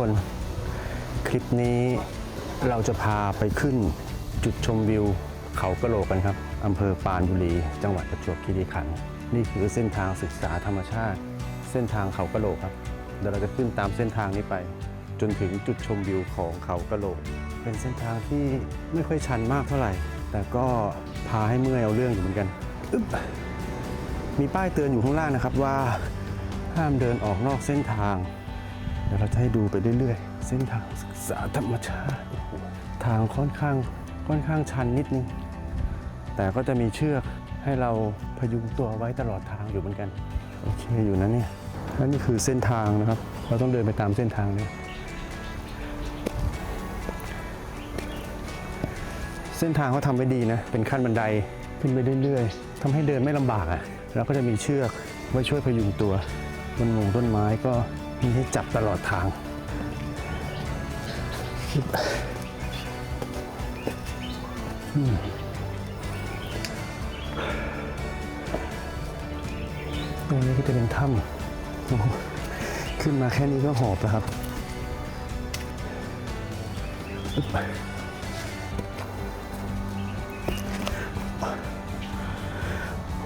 คน คลิปนี้เราจะพาไปขึ้นจุดชมวิว เขากระโหลกกันครับอำเภอปานบุรี จังหวัดประจวบคีรีขันธ์นี่คือเส้นทางศึกษาธรรมชาติ เส้นทางเขากระโหลกครับเดี๋ยวเราจะขึ้นตามเส้นทางนี้ไป จนถึงจุดชมวิวของเขากระโหลก เป็นเส้นทางที่ไม่ค่อยชันมากเท่าไหร่ แต่ก็พาให้เมื่อยเอาเรื่องอยู่เหมือนกันอึ๊บมีป้ายเตือนอยู่ข้างล่างนะครับว่าห้ามเดินออกนอกเส้นทาง ดี๋ยวเราจะให้ดูไปเรื่อยๆ เส้นทางศึกษาธรรมชาติ ทางค่อนข้างค่อนข้างชันนิดนึง แต่ก็จะมีเชือกให้เราพยุงตัวไว้ตลอดทางอยู่เหมือนกัน โอเคอยู่นะเนี่ยและนี่คือเส้นทางนะครับ เราต้องเดินไปตามเส้นทางนี้เส้นทางเขาทำไว้ดีนะ เป็นขั้นบันไดขึ้นไปเรื่อยๆทำให้เดินไม่ลำบากอะ่ะ แล้วก็จะมีเชือกไว้ช่วยพยุงตัวต้นมงต้นไม้ก็ มีให้จับตลอดทาง ตรงนี้ก็จะเป็นถ้ำขึ้นมาแค่นี้ก็หอบแล้วครับ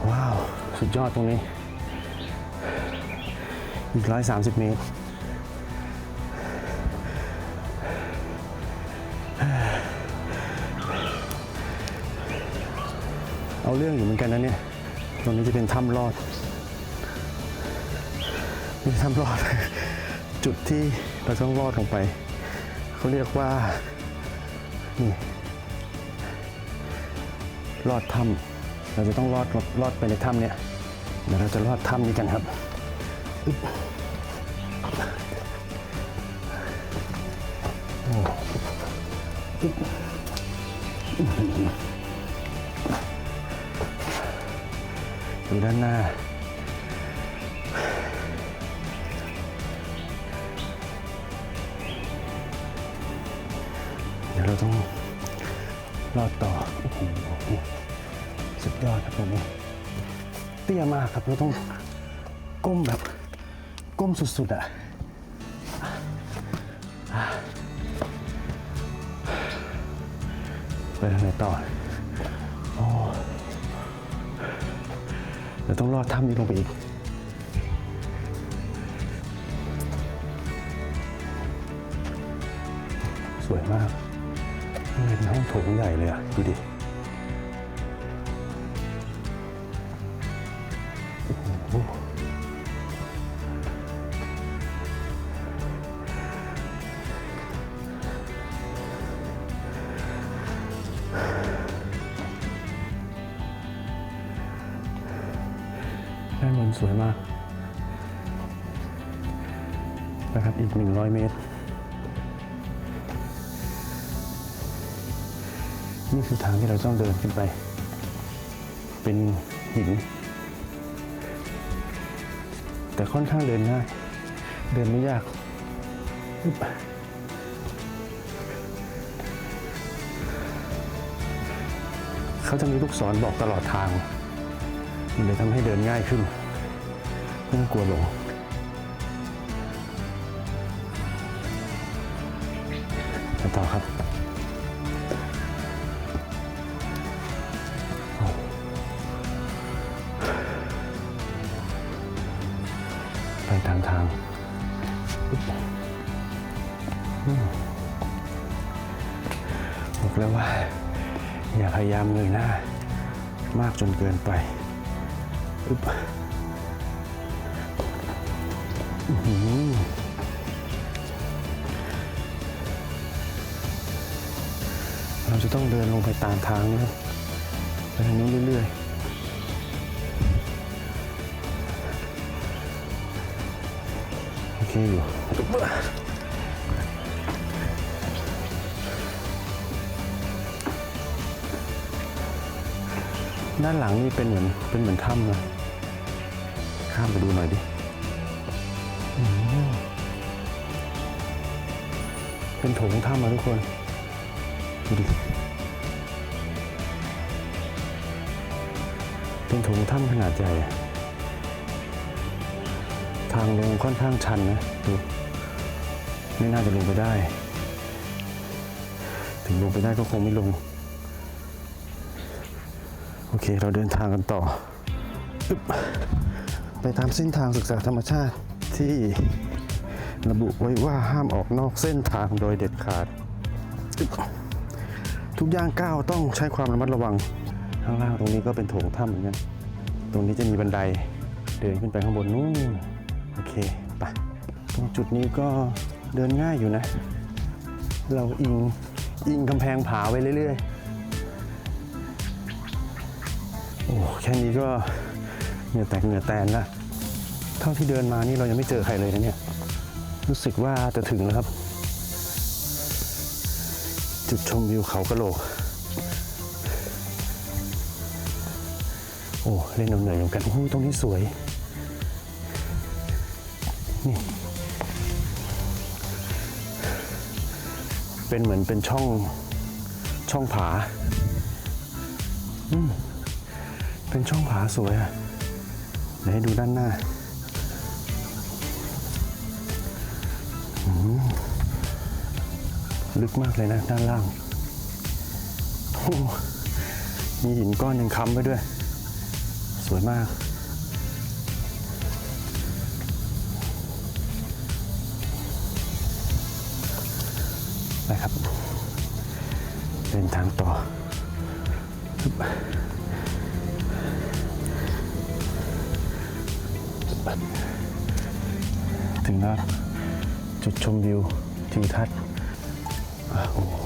ว้าว สุดยอดตรงนี้ อีก130เมตร เอาเรื่องอยู่เหมือนกันนะเนี่ยตรงนี้จะเป็นถ้ำรอดมีถ้ำรอด จุดที่เราต้องรอดลงไป เขาเรียกว่า นี่ รอดถ้ำเราจะต้องรอดรอดไปในถ้ำเนี่ยเดี๋ยวเราจะรอดถ้ำนี้กันครับ ดูด้านหน้า เดี๋ยวเราต้องรอดต่อ โอ้โห สุดยอดครับตรงนี้เตี้ยมากครับ เราต้องก้มแบบ ก้มสุดๆอะไปทางไหนต่อเดี๋ยวต้องรอดถ้ำนี้ลงไปอีก สวยมากข้างในเป็นห้องโถงใหญ่เลยอะดูดิโอ้โห สวยมากนะครับอีก 100 เมตร นี่คือทางที่เราต้องเดินขึ้นไป เป็นหิน แต่ค่อนข้างเดินง่ายเดินไม่ยากเขาจะมีลูกศรบอกตลอดทาง มันเลยทำให้เดินง่ายขึ้น ไม่ต้องกลัวหลงไปต่อครับไปตามทางบอกแล้วว่า อย่าพยายามเงยหน้ามากจนเกินไปอึ๊บ เราจะต้องเดินลงไปตามทางนะครับไปทางนู้นเรื่อยๆ โอเคอยู่ด้านหลังนี่เป็นเหมือนเป็นเหมือนถ้ำนะข้ามไปดูหน่อยดิ เป็นโถงถ้ำมาทุกคนดูดิเป็นโถงถ้ำขนาดใหญ่ทางลงค่อนข้างชันนะดูไม่น่าจะลงไปได้ ถึงลงไปได้ก็คงไม่ลง โอเคเราเดินทางกันต่ออไปตามเส้นทางศึกษาธรรมชาติที่ ระบุไว้ว่าห้ามออกนอกเส้นทางโดยเด็ดขาด ทุกย่างก้าวต้องใช้ความระมัดระวัง ข้างล่างตรงนี้ก็เป็นโถงถ้ำเหมือนกันตรงนี้จะมีบันไดเดินขึ้นไปข้างบนนู่นโอเคไปตรงจุดนี้ก็เดินง่ายอยู่นะ เราอิงอิงกำแพงผาไว้เรื่อยๆโอ้แค่นี้ก็เหงื่อแตกเหงื่อแตนละเท่าที่เดินมานี่เรายังไม่เจอใครเลยนะเนี่ย รู้สึกว่าจะถึงแล้วครับ จุดชมวิวเขากระโหลก โอ้ เล่นเอาเหนื่อยเหมือนกันโอ้ยตรงนี้สวย นี่ เป็นเหมือนเป็นช่องช่องผาอืมเป็นช่องผาสวยอะเดี๋ยวให้ดูด้านหน้า ลึกมากเลยนะด้านล่างโอ้มีหินก้อนหนึ่งค้ำไว้ด้วย สวยมาก ไปครับ เดินทางต่อถึงแล้ว จุดชมวิวทิวทัศน์โอ้โห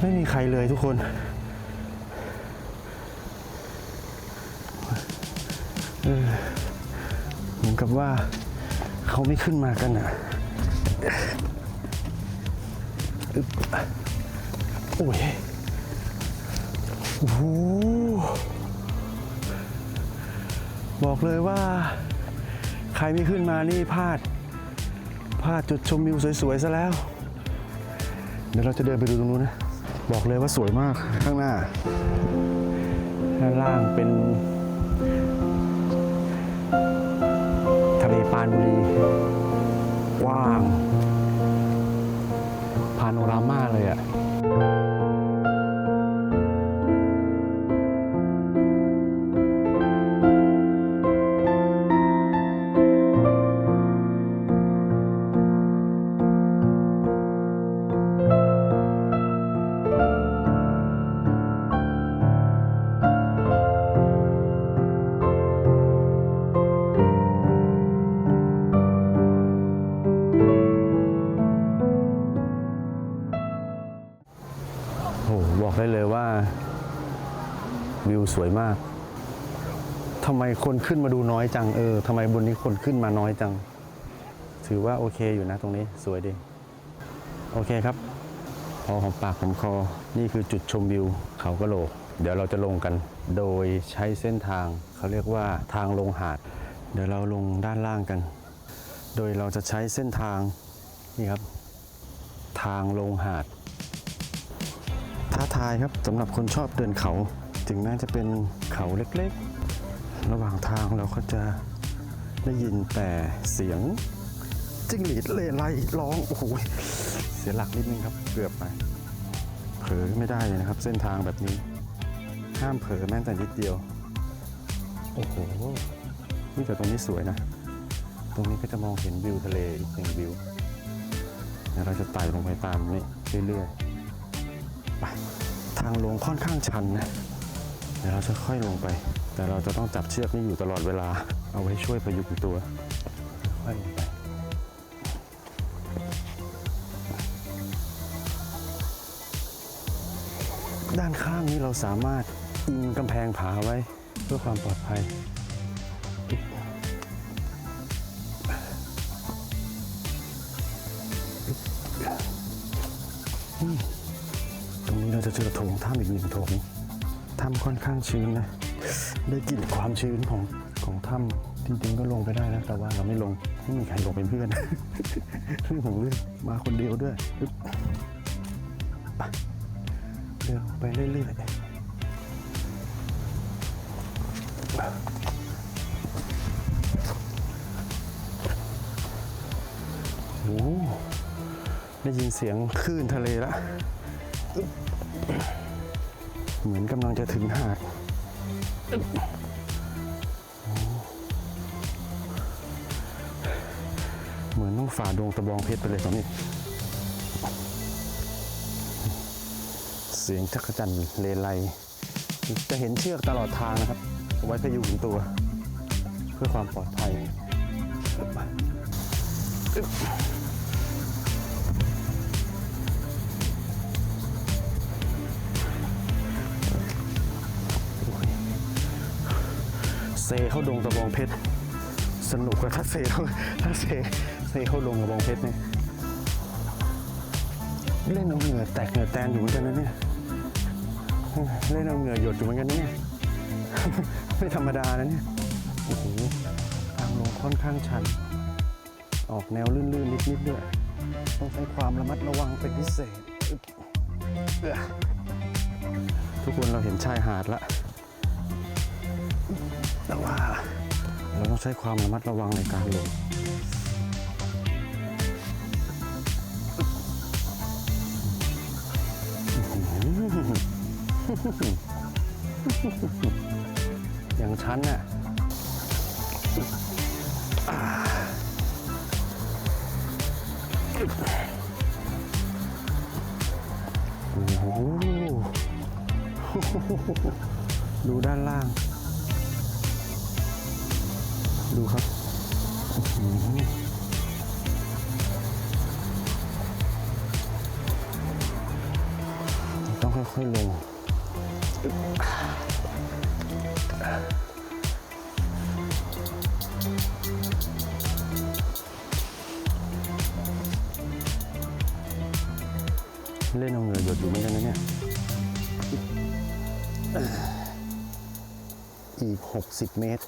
ไม่มีใครเลยทุกคน เหมือนกับว่าเขาไม่ขึ้นมากันอะโอ้ยโอ้โหบอกเลยว่า ใครไม่ขึ้นมานี่พลาดพลาดจุดชมวิวสวยๆซะแล้ว เดี๋ยวเราจะเดินไปดูตรงนู้นนะ บอกเลยว่าสวยมากข้างหน้าด้านล่างเป็น ทะเลปานบุรีกว้าง พาโนรามาเลยอะ่ะ สวยมากทำไมคนขึ้นมาดูน้อยจังเออทำไมบนนี้คนขึ้นมาน้อยจัง ถือว่าโอเคอยู่นะตรงนี้สวยดี โอเคครับ พอหอมปากหอมคอ นี่คือจุดชมวิวเขากระโหลก เดี๋ยวเราจะลงกัน โดยใช้เส้นทางเขาเรียกว่าทางลงหาด เดี๋ยวเราลงด้านล่างกัน โดยเราจะใช้เส้นทางนี่ครับ ทางลงหาดท้าทายครับสำหรับคนชอบเดินเขา ถึงแม้จะเป็นเขาเล็กๆ ระหว่างทางเราก็จะได้ยินแต่เสียงจิ้งหรีดเล่ไล่ร้องโอ้โหเสียหลักนิดนึงครับเกือบไปเผลอไม่ได้เลยนะครับ เส้นทางแบบนี้ ห้ามเผลอแม้แต่นิดเดียว โอ้โหนี่แต่ตรงนี้สวยนะ ตรงนี้ก็จะมองเห็นวิวทะเลอีกหนึ่งวิวเดี๋ยวเราจะไต่ลงไปตามนี้เรื่อยๆไปทางลงค่อนข้างชันนะ ดี๋ยวเราจะค่อยลงไป แต่เราจะต้องจับเชือกนี้อยู่ตลอดเวลา เอาไว้ช่วยประยุกต์ตัว ค่อยลงไปด้านข้างนี้เราสามารถอิงกำแพงผาไว้เพื่อความปลอดภัย ตรงนี้เราจะเจอโถงถ้ำอีกหนึ่งโถง ถ้ำค่อนข้างชื้นนะ ได้กลิ่นความชื้นของของถ้ำจริงๆก็ลงไปได้นะ แต่ว่าเราไม่ลงไม่มีใครลงเป็นเพื่อนเรื่องของเรื่องมาคนเดียวด้วยเดินไปเรื่อยๆโอ้ได้ยินเสียงคลื่นทะเลแล้ว เหมือนกำลังจะถึงหาดเหมือนต้องฝ่าดงตะบองเพชรไปเลยตอนนี้ เสียงจักจันทร์เลไลจะเห็นเชือกตลอดทางนะครับ ไว้พยุงตัว เพื่อความปลอดภัย เข้าดงตะบองเพชรสนุกกว่าถ้าเซเข้าถ้าเซเซเข้าดงตะบองเพชรเนี่ยเล่นเอาเหงื่อแตกเหงื่อแตนอยู่เหมือนกันนะเนี่ยเล่นเอาเหงื่อหยดอยู่เหมือนกันนะเนี่ยไม่ธรรมดานะเนี่ยโอ้โหทางลงค่อนข้างชัน ออกแนวลื่นๆนิดๆด้วยต้องใช้ความระมัดระวังเป็นพิเศษ ทุกคนเราเห็นชายหาดละ แต่ว่าเราต้องใช้ความระมัดระวังในการลงอย่างฉันน่ะอ่าโอ้โหดูด้านล่าง ดูครับต้องค่อยๆลงเล่นเอาเหงื่อหยดอยู่เหมือนกันนะเนี่ย อีก 60 เมตร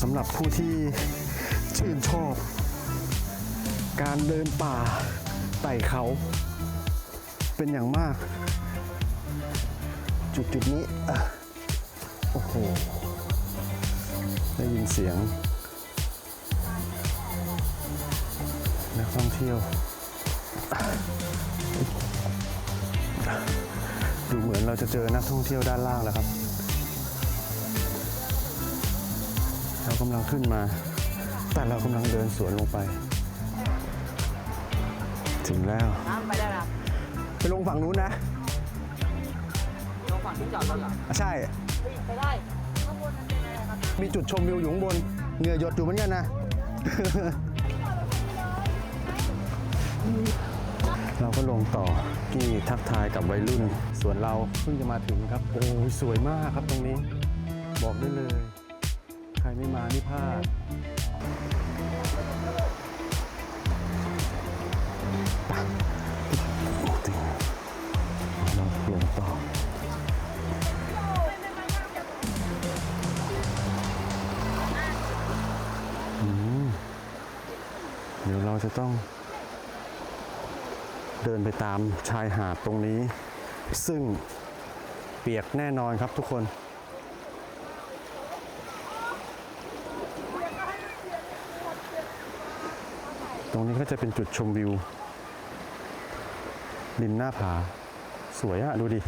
สำหรับผู้ที่ชื่นชอบ การเดินป่าไต่เขา เป็นอย่างมาก จุดจุดๆนี้โอ้โห ได้ยินเสียงนักท่องเที่ยว ดูเหมือนเราจะเจอนักท่องเที่ยวด้านล่างแล้วครับ กำลังขึ้นมา แต่เรากำลังเดินสวนลงไป ถึงแล้ว น้ำไปได้ครับไปลงฝั่งนู้นนะ ลงฝั่งที่จอดรถเหรอใช่เฮ้ยไปได้ ข้างบนมันเป็นอะไรครับมีจุดชมวิวอยู่ข้างบนเหงื่อหยดอยู่เหมือนกันนะ เราก็ลงต่อที่ทักทายกับวัยรุ่น ส่วนเราเพิ่งจะมาถึงครับ โอ้ยสวยมากครับตรงนี้ บอกได้เลย ใครไม่มานี่พลาดโอ้จริงเราลงต่อเดี๋ยวเราจะต้อง เดินไปตามชายหาดตรงนี้ ซึ่งเปียกแน่นอนครับทุกคน ตรงนี้ก็จะเป็นจุดชมวิวริมหน้าผา สวยอะดูดิ